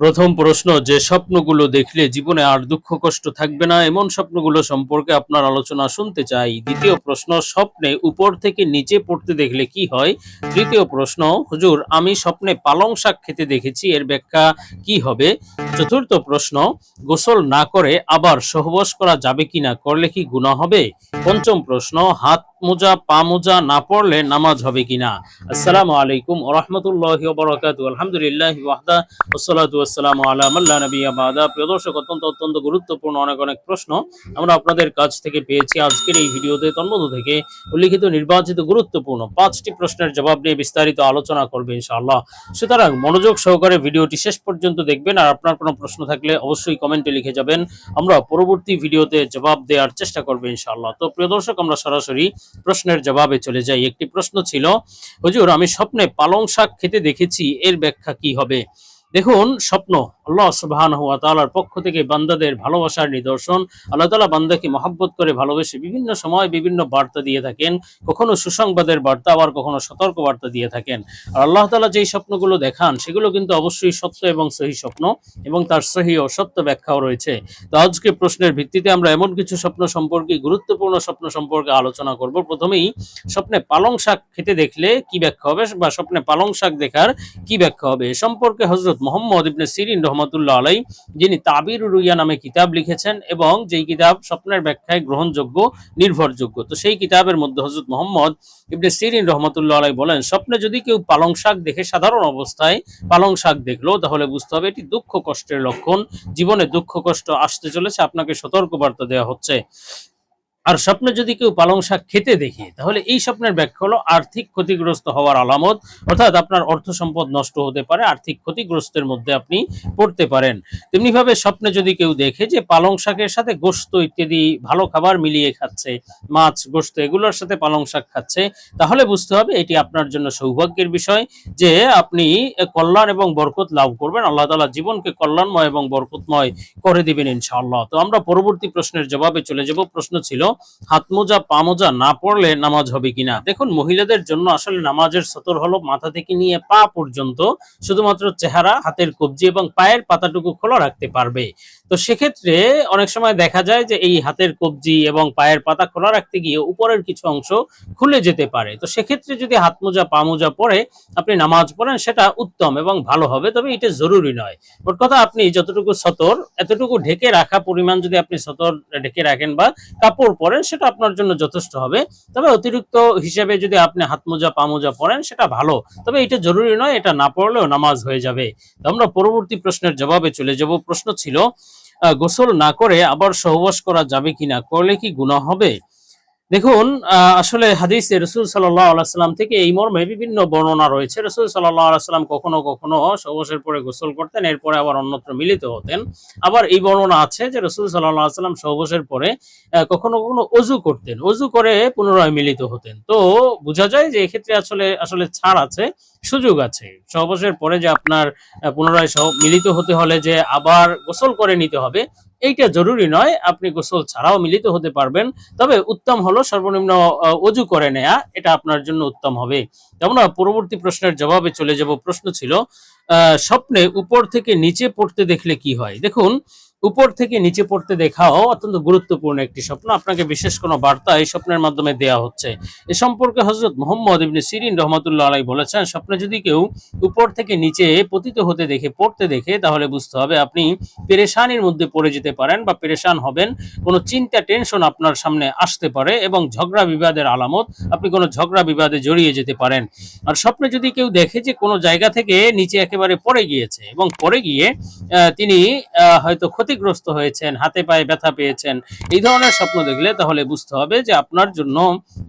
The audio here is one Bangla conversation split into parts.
প্রথম প্রশ্ন, যে স্বপ্নগুলো দেখলে জীবনে আর দুঃখ কষ্ট থাকবে না, এমন স্বপ্নগুলো সম্পর্কে আপনার আলোচনা শুনতে চাই। দ্বিতীয় প্রশ্ন, স্বপ্নে উপর থেকে নিচে পড়তে দেখলে কি হয়? তৃতীয় প্রশ্ন, হুজুর, আমি স্বপ্নে পালং শাক খেতে দেখেছি, এর ব্যাখ্যা কি হবে? চতুর্থ প্রশ্ন, গোসল না করে আবার সহবাস করা যাবে কিনা, করলে কি গুনাহ হবে? পঞ্চম প্রশ্ন, হাত মোজা, পা মোজা না পড়লে নামাজ হবে কিনা? আসসালামু আলাইকুম ওরহমতুল্লাহ বরকাত আলহামদুলিল্লাহ ওয়াহদা ওসলাতু আসসালামু আলা মাল্লা প্রিয় দর্শক, অত্যন্ত অত্যন্ত গুরুত্বপূর্ণ অনেক অনেক প্রশ্ন আমরা আপনাদের কাছ থেকে পেয়েছি আজকের এই ভিডিওতে। তন্মধ্য থেকে উল্লিখিত নির্বাচিত গুরুত্বপূর্ণ পাঁচটি প্রশ্নের জবাব নিয়ে বিস্তারিত আলোচনা করবে ইনশাআল্লাহ। সুতরাং মনোযোগ সহকারে ভিডিওটি শেষ পর্যন্ত দেখবেন আর আপনার কোনো প্রশ্ন থাকলে অবশ্যই কমেন্টে লিখে যাবেন। আমরা পরবর্তী ভিডিওতে জবাব দেওয়ার চেষ্টা করব ইনশাআল্লাহ। তো প্রিয় দর্শক, আমরা সরাসরি প্রশ্নের জবাবে চলে যাই। একটি প্রশ্ন ছিল, হুজুর, আমি স্বপ্নে পালং শাক খেতে দেখেছি, এর ব্যাখ্যা কি হবে? দেখুন, স্বপ্ন আল্লাহ সুবহান হুয়া তাআলার পক্ষ থেকে বান্দাদের ভালোবাসার নিদর্শন। আল্লাহ তাআলা বান্দাকে মহাব্বত করে ভালোবেসে বিভিন্ন সময় বিভিন্ন বার্তা দিয়ে থাকেন। কখনো সুসংবাদের বার্তা, আবার কখনো সতর্ক বার্তা দিয়ে থাকেন। আর আল্লাহ তাআলা যেই স্বপ্নগুলো দেখান, সেগুলো কিন্তু অবশ্যই সত্য এবং সহি স্বপ্ন এবং তার সহি ও সত্য ব্যাখ্যাও রয়েছে। তো আজকে প্রশ্নের ভিত্তিতে আমরা এমন কিছু স্বপ্ন সম্পর্কে, গুরুত্বপূর্ণ স্বপ্ন সম্পর্কে আলোচনা করব। প্রথমেই, স্বপ্নে পালং শাক খেতে দেখলে কি ব্যাখ্যা হবে বা স্বপ্নে পালং শাক দেখার কি ব্যাখ্যা হবে? এ সম্পর্কে হজরত মোহাম্মদ ইবনে সিরিন রহমতুল্লাহ আলাই যিনি তাবির রুইয়া নামে কিতাব লিখেছেন এবং যেই কিতাব স্বপ্নের ব্যাখ্যায় গ্রহণযোগ্য, নির্ভরযোগ্য। তো সেই কিতাবের মধ্যে হজরত মোহাম্মদ ইবনে সিরিন রহমতুল্লাহ আলাই বলেন, স্বপ্নে যদি কেউ পালং শাক দেখে সাধারণ অবস্থায় পালং শাক দেখল, তাহলে বুঝতে হবে এটি দুঃখ কষ্টের লক্ষণ। জীবনে দুঃখ কষ্ট আসতে চলেছে, আপনাকে সতর্ক বার্তা দেওয়া হচ্ছে। আর স্বপ্নে যদি কেউ পালং শাক খেতে দেখে, তাহলে এই স্বপ্নের ব্যাখ্যা হলো আর্থিক ক্ষতিগ্রস্ত হওয়ার আলামত, অর্থাৎ আপনার অর্থ সম্পদ নষ্ট হতে পারে, আর্থিক ক্ষতিগ্রস্তের মধ্যে আপনি পড়তে পারেন। তেমনি ভাবে স্বপ্নে যদি কেউ দেখে যে পালং শাকের সাথে গোস্ত ইত্যাদি ভালো খাবার মিলিয়ে খাচ্ছে, মাছ গোস্ত এগুলোর সাথে পালং শাক খাচ্ছে, তাহলে বুঝতে হবে এটি আপনার জন্য সৌভাগ্যের বিষয় যে আপনি কল্যাণ এবং বরকত লাভ করবেন। আল্লাহ তাআলা জীবনকে কল্যাণময় এবং বরকতময় করে দিবেন ইনশাআল্লাহ। তো আমরা পরবর্তী প্রশ্নের জবাবে চলে যাব। প্রশ্ন ছিল হাত মোজা পা মোজা না পড়লে নামাজ হবে কিনা? দেখুন, মহিলাদের জন্য আসলে নামাজের সতর হলো মাথা থেকে নিয়ে পা পর্যন্ত শুধুমাত্র চেহারা, হাতের কবজি এবং পায়ের পাতাটুকু খোলা রাখতে পারবে। তো সেক্ষেত্রে অনেক সময় দেখা যায় যে এই হাতের কবজি এবং পায়ের পাতা খোলা রাখতে গিয়ে উপরের কিছু অংশ খুলে যেতে পারে। তো সেক্ষেত্রে যদি হাত মোজা, পা মোজা পরে আপনি নামাজ পড়েন, সেটা উত্তম এবং ভালো হবে, তবে এটা জরুরি নয়। মোট কথা আপনি যতটুকু সতর, এতটুকু ঢেকে রাখা পরিমাণ যদি আপনি সতর ঢেকে রাখেন বা কাপড় পরেন, সেটা আপনার জন্য যথেষ্ট হবে। তবে অতিরিক্ত হিসেবে যদি আপনি হাত মোজা, পা মোজা পরেন, সেটা ভালো। তবে এটা জরুরি নয়, এটা না পড়লেও নামাজ হয়ে যাবে। তো আমরা পরবর্তী প্রশ্নের জবাবে চলে যাব। প্রশ্ন ছিল গোসল না করে আবার সহবাস করা যাবে কিনা? করলে কি গুণা হবে? দেখুন আসলে হাদিসে রসুল আলাইসাল্লাম থেকে এই মর্মে বিভিন্ন বর্ণনা রয়েছে। রসুল আলাইসাল্লাম কখনো কখনো সহবাসের পরে গোসল করতেন, এরপরে আবার অন্যত্র মিলিত হতেন। আবার এই বর্ণনা আছে যে রসুল সাল্লাম সহবাসের পরে কখনো কখনো অজু করতেন। অজু করে পুনরায় মিলিত হতেন। তো বোঝা যায় যে এক্ষেত্রে আসলে আসলে ছাড় আছে, সুযোগ আছে। সহবাসের পরে যে আপনার পুনরায় সহ, মিলিত হতে হলে যে আবার গোসল করে নিতে হবে এইটা জরুরি নয়, আপনি গোসল ছাড়াও মিলিত হতে পারবেন। তবে উত্তম হলো সর্বনিম্ন অজু করে নেয়া, এটা আপনার জন্য উত্তম হবে। যেমন পরবর্তী প্রশ্নের জবাবে চলে যাব। প্রশ্ন ছিল স্বপ্নে উপর থেকে নিচে পড়তে দেখলে কি হয়? দেখুন উপর থেকে নিচে পড়তে দেখাও অত্যন্ত গুরুত্বপূর্ণ একটি স্বপ্ন। আপনাকে বিশেষ কোনো বার্তা এই স্বপ্নের মাধ্যমে দেয়া হচ্ছে। এ সম্পর্কে হজরত মোহাম্মদ ইবনে সিরিন রহমতুল্লাহ আলাই বলেছেন, স্বপ্নে যদি কেউ উপর থেকে নিচে পতিত হতে দেখে, পড়তে দেখে, তাহলে বুঝতে হবে আপনি পেরেশানির মধ্যে পড়ে যেতে পারেন বা পেরেশান হবেন। কোনো চিন্তা, টেনশন আপনার সামনে আসতে পারে এবং ঝগড়া বিবাদের আলামত আপনি কোনো ঝগড়া বিবাদে জড়িয়ে যেতে পারেন। আর স্বপ্নে যদি কেউ দেখে যে কোনো জায়গা থেকে নিচে একেবারে পড়ে গিয়েছে এবং পড়ে গিয়ে তিনি হয়তো ক্ষতিগ্রস্ত হয়েছেন, হাতে পায়ে ব্যথা পেয়েছেন, এই ধরনের স্বপ্ন দেখলে তাহলে বুঝতে হবে যে আপনার জন্য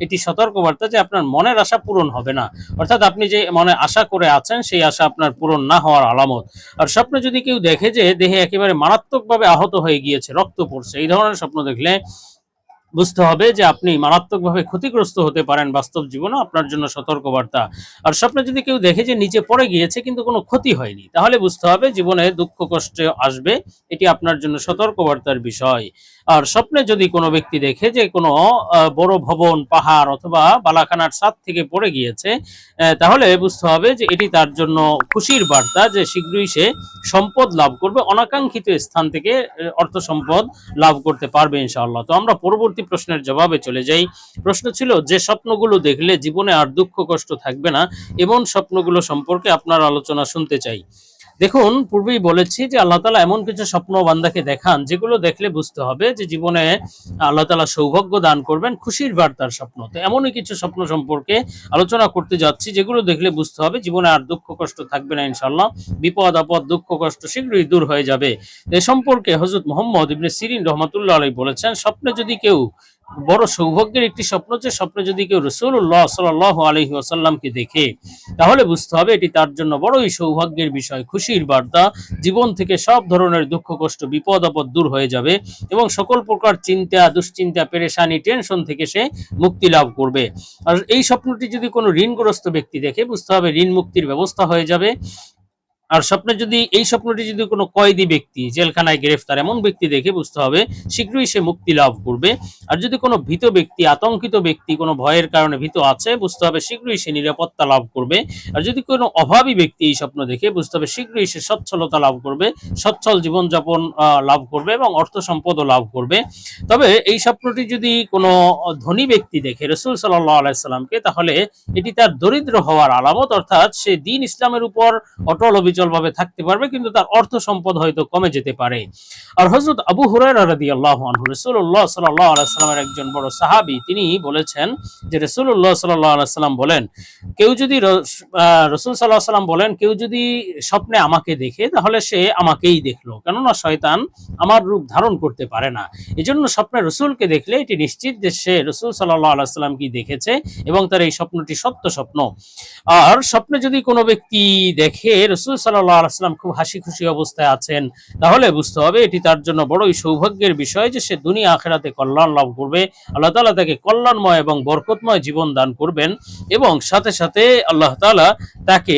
এটি সতর্কবার্তা যে আপনার মনের আশা পূরণ হবে না। অর্থাৎ আপনি যে মনে আশা করে আছেন, সেই আশা আপনার পূরণ না হওয়ার আলামত। আর স্বপ্ন যদি কেউ দেখে যে দেহে একেবারে মারাত্মকভাবে আহত হয়ে গিয়েছে, রক্ত পড়ছে, এই ধরনের স্বপ্ন দেখলে বুঝতে হবে যে আপনি মারাত্মকভাবে ক্ষতিগ্রস্ত হতে পারেন বাস্তব জীবনে, আপনার জন্য সতর্কবার্তা। আর স্বপ্নে যদি কেউ দেখে যে নিচে পড়ে গিয়েছে কিন্তু কোনো ক্ষতি হয়নি, তাহলে বুঝতে হবে জীবনে দুঃখ, কষ্ট আসবে, এটি আপনার জন্য সতর্কবার্তার বিষয়। আর স্বপ্নে যদি কোনো ব্যক্তি দেখে যে কোনো বড় ভবন, পাহাড় অথবা বালাখানার ছাদ থেকে পড়ে গিয়েছে তাহলে বুঝতে হবে যে এটি তার জন্য খুশির বার্তা যে শীঘ্রই সে সম্পদ লাভ করবে, অনাকাঙ্ক্ষিত স্থান থেকে অর্থ সম্পদ লাভ করতে পারবে ইনশাআল্লাহ। তো আমরা পরবর্তী প্রশ্নের জবাবে চলে যাই। প্রশ্ন ছিল, যে স্বপ্নগুলো দেখলে জীবনে আর দুঃখ কষ্ট থাকবে না, এমন স্বপ্নগুলো সম্পর্কে আপনার আলোচনা শুনতে চাই। দেখুন, পূর্বেই বলেছি যে আল্লাহ তালা এমন কিছু স্বপ্ন বান্দাকে দেখান, যেগুলো দেখলে বুঝতে হবে যে জীবনে আল্লাহ তালা সৌভাগ্য দান করবেন, খুশির বার্তার স্বপ্ন। তো এমনই কিছু স্বপ্ন সম্পর্কে আলোচনা করতে যাচ্ছি, যেগুলো দেখলে বুঝতে হবে জীবনে আর দুঃখ কষ্ট থাকবে না ইনশাল্লাহ বিপদ, আপদ, দুঃখ, কষ্ট শীঘ্রই দূর হয়ে যাবে। এ সম্পর্কে হজরত মোহাম্মদ ইবনে সিরিন রহমতুল্লাহ আলাই বলেছেন, স্বপ্নে যদি কেউ বড় সৌভাগ্যের একটি স্বপ্ন যে স্বপ্নে যদি কেউ রসুল্লাহ সাল আলহি আসাল্লামকে দেখে, তাহলে বুঝতে হবে এটি তার জন্য বড়ই সৌভাগ্যের বিষয়, খুশির বার্তা। জীবন থেকে সব ধরনের দুঃখ, কষ্ট, বিপদ, আপদ দূর হয়ে যাবে এবং সকল প্রকার চিন্তা, দুশ্চিন্তা, পেরেশানি, টেনশন থেকে সে মুক্তি লাভ করবে। আর এই স্বপ্নটি যদি কোনো ঋণগ্রস্ত ব্যক্তি দেখে, বুঝতে হবে ঋণ মুক্তির ব্যবস্থা হয়ে যাবে। আর স্বপ্নে যদি, এই স্বপ্নটি যদি কোনো কয়েদি ব্যক্তি, জেলখানায় গ্রেফতার এমন ব্যক্তি দেখে বুঝতে হবে, শীঘ্রই সে মুক্তি লাভ করবে। আর যদি কোনো ভীত ব্যক্তি, আতঙ্কিত ব্যক্তি কোনো ভয়ের কারণে ভীত আছে, বুঝতে হবে শীঘ্রই সে নিরাপত্তা লাভ করবে। আর যদি কোনো অভাবী ব্যক্তি এই স্বপ্ন দেখে, বুঝতে হবে শীঘ্রই সে সচ্ছলতা লাভ করবে, সচ্ছল জীবনযাপন লাভ করবে এবং অর্থ সম্পদও লাভ করবে। তবে এই স্বপ্নটি যদি কোনো ধনী ব্যক্তি দেখে, রসুল সাল্লাহ আলাইসাল্লামকে তাহলে এটি তার দরিদ্র হওয়ার আলামত, অর্থাৎ সে দিন ইসলামের উপর অটল অবিচল ভাবে থাকতে পারবে, কিন্তু তার অর্থ সম্পদ হয়তো কমে যেতে পারে। আর হজরত আবু হুরায়রা একজন বড় সাহাবী, তিনি বলেছেন যে আলাইহি সাল্লাম বলেন, কেউ যদি রাসূল আলাইহি সাল্লাম বলেন, কেউ যদি স্বপ্নে আমাকে দেখে, তাহলে সে আমাকেই দেখল। কেননা শয়তান আমার রূপ ধারণ করতে পারে না। এজন্য স্বপ্নে রসুলকে দেখলে এটি নিশ্চিত যে সে রসুল সাল্লাল্লাহু আলাইহি সাল্লাম কি দেখেছে এবং তার এই স্বপ্নটি সত্য স্বপ্ন। আর স্বপ্নে যদি কোনো ব্যক্তি দেখে রসুল সাল্লাহ আলাইসাল্লাম খুব হাসি খুশি অবস্থায় আছেন। তাহলে বুঝতে হবে এটি তার জন্য বড়ই সৌভাগ্যের বিষয় যে সে দুনিয়া আখেরাতে কল্যাণ লাভ করবে। আল্লাহ তালা তাকে কল্যাণময় এবং বরকতময় জীবন দান করবেন এবং সাথে সাথে আল্লাহ তালা তাকে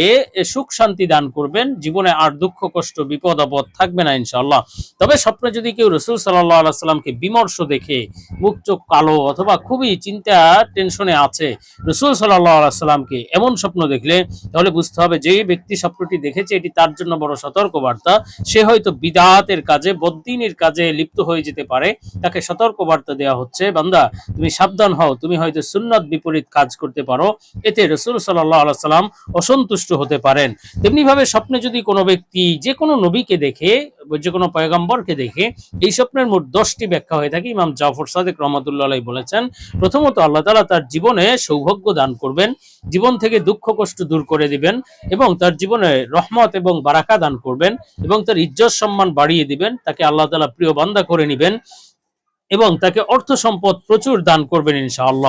সুখ শান্তি দান করবেন। জীবনে আর দুঃখ, কষ্ট, বিপদ, আপদ থাকবে না ইনশাল্লাহ তবে স্বপ্নে যদি কেউ রসুল সাল্লাহ আলাইসাল্লামকে বিমর্ষ দেখে, মুখ, চোখ কালো অথবা খুবই চিন্তা, টেনশনে আছে, রসুল সাল্লাহ আলাইসাল্লামকে এমন স্বপ্ন দেখলে, তাহলে বুঝতে হবে যে ব্যক্তি স্বপ্নটি দেখেছে এটি তার জন্য বড় সতর্ক বার্তা সে হয়তো বিদাতের কাজে, বদ্দিনের কাজে লিপ্ত হয়ে যেতে পারে। তাকে সতর্ক বার্তা দেওয়া হচ্ছে, বান্দা, তুমি সাবধান হও, তুমি হয়তো সুন্নত বিপরীত কাজ করতে পারো। এতে রসুল সাল্লাহ সাল্লাম অসন্তুষ্ট হতে পারেন। তেমনি ভাবে স্বপ্নে যদি কোনো ব্যক্তি যে কোনো নবীকে দেখে যে কোনো পয়গম্বরকে দেখে, এই স্বপ্নের মোট দশটি ব্যাখ্যা হয়ে থাকে। ইমাম জাফর সাদেক রহমতুল্লাহ বলেছেন, প্রথমত আল্লাহ তালা তার জীবনে সৌভাগ্য দান করবেন, জীবন থেকে দুঃখ কষ্ট দূর করে দিবেন এবং তার জীবনে রহমত এবং বারাকা দান করবেন এবং তার ইজ্জত সম্মান বাড়িয়ে দিবেন, তাকে আল্লাহ তালা প্রিয় বান্দা করে নিবেন এবং তাকে অর্থ সম্পদ প্রচুর দান করবেন ইনশাআল্লাহ।